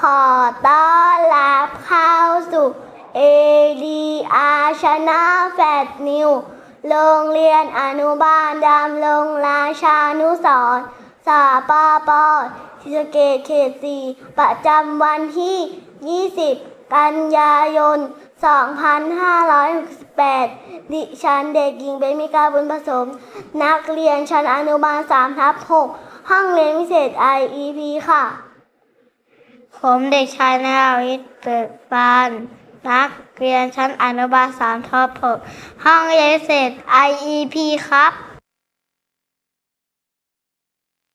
ขอต้อนรับเข้าสู่ ADR Channel แฟดนิว โรงเรียนอนุบาลดำรงราชานุสรสาปาปอทิสเกตเขตสี่ประจำวันที่ 20 กันยายน 2568 ดิฉันเด็กหญิงเบมิกาบุญผสม นักเรียนชั้นอนุบาล3ทับ6ห้องเรียนพิเศษ IEP ค่ะ ผมเด็กชายนาวิทย์เปิดปานนักเรียนชั้นอนุบาลสามทับหกห้องเรียนเศษ IEP ครับ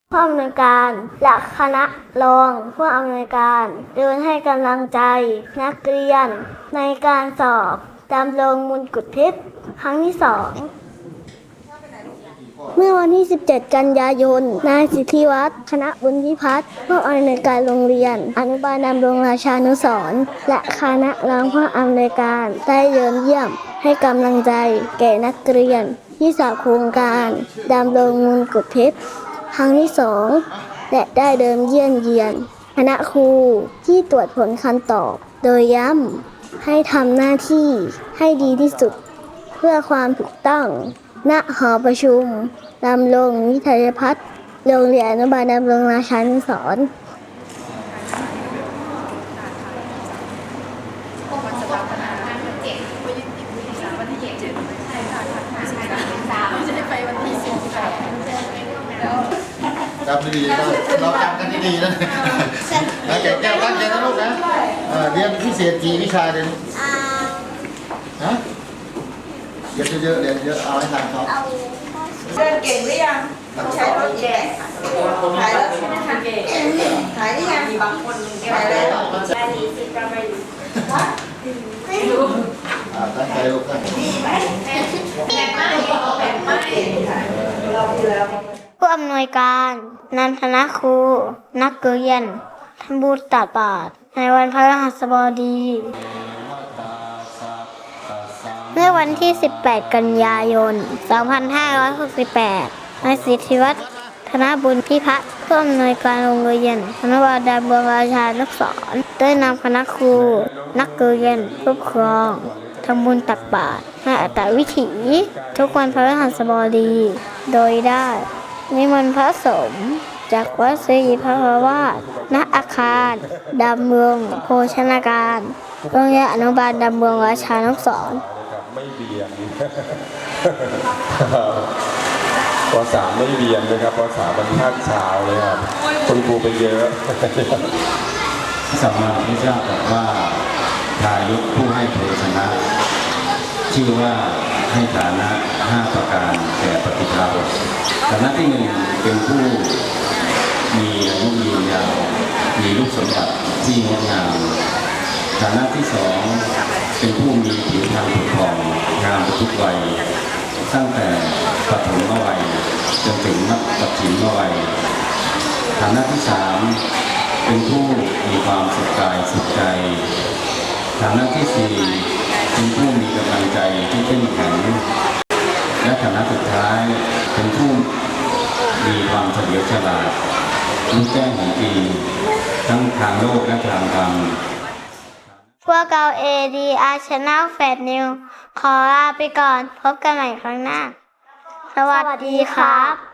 ผู้อำนวยการและคณะรองผู้อำนวยการเดินให้กำลังใจ นักเรียน ในการสอบดำรงมุนกุฎเพชรครั้งที่สอง มื่อวันที่ 17 กันยายน นายสิทธิวัฒน์คณะบุญพิพัฒน์ผู้อำนวยการโรงเรียน อนุบาลดำรงราชานุสรและคณะรองผู้อำนวยการได้เยินเยี่ยม ให้กำลังใจแก่นักเรียน ที่สอบโครงการดำรงมุนกุฎเพชรครั้งที่สองและได้เดิมเยี่ยนเยียน คณะครูที่ตรวจผลคำตอบ โดยย้ำให้ทำหน้าที่ให้ดีที่สุด เพื่อความถูกต้องณหอประชุม ดำรงวิทยาพัฒน์โรงเรียนอนุบาลดำรงราชานุสรณ์จำดีๆนะเราจำกันดีๆนะนะแก่แก้วตั้งใจนะลูกนะเออเรียนพิเศษกี่วิชาเดี๋ยวนี้ฮะเรียนเยอะๆเรียนเยอะเอาให้ทันเขา เดินเก่งหรือยังต้องใช้รถแก่ถ่ายแล้วใช่ไหมคะถ่ายหรือยังมีบางคนถ่ายแล้วอ่าตั้งใจลูกตั้งใจผู้อำนวยการนันทนาครู นักเรียนทำบุญตักบาตรในวันพระรหัสบดี เมื่อวันที่ 18 กันยายน 2568นายสิทธิวัฒน์ธนบุญพิพัฒน์ผู้อำนวยการโรงเรียนอนุบาลดาบวงราชานุสรได้นำคณะครู นักเรียนผู้ปกครองทำบุญตักบาตรในอัตวิถี ทุกวันพระรหัสบดี โดยได้นิมนต์พระสงฆ์จากวัดศรีพระวาสณอาคารดำเมืองโภชนาการโรงเรียนอนุบาลดำเมืองราชานุสร ปสามไม่เบียนนะครับปสามมันภาคเช้าเลยครับคุณครูไปเยอะสัมมาสัมพุทธเจ้าบอกว่าทายกผู้ให้โภชนะ ชื่อว่าให้ฐานะห้าประการแก่ปฏิภาณฐานะที่หนึ่งเป็นผู้มีอายุยืนยาวมีรูปสมบัติที่งดงามฐานะที่สองเป็นผู้มีผิวพรรณ ทุกวัย ตั้งแต่ปฐมวัยจนถึงมัธยมวัยฐานะที่สามเป็นผู้มีความสุขกายสุขใจฐานะที่สี่เป็นผู้มีกำลังใจที่เข้มแข็งและฐานะสุดท้ายเป็นผู้มีความเฉลียวฉลาดรู้แจ้งเห็นจริงทั้งทางโลกและทางธรรม พวกเรา ADR Channel f a d New ขอลาไปก่อน พบกันใหม่ครั้งหน้า สวัสดีครับ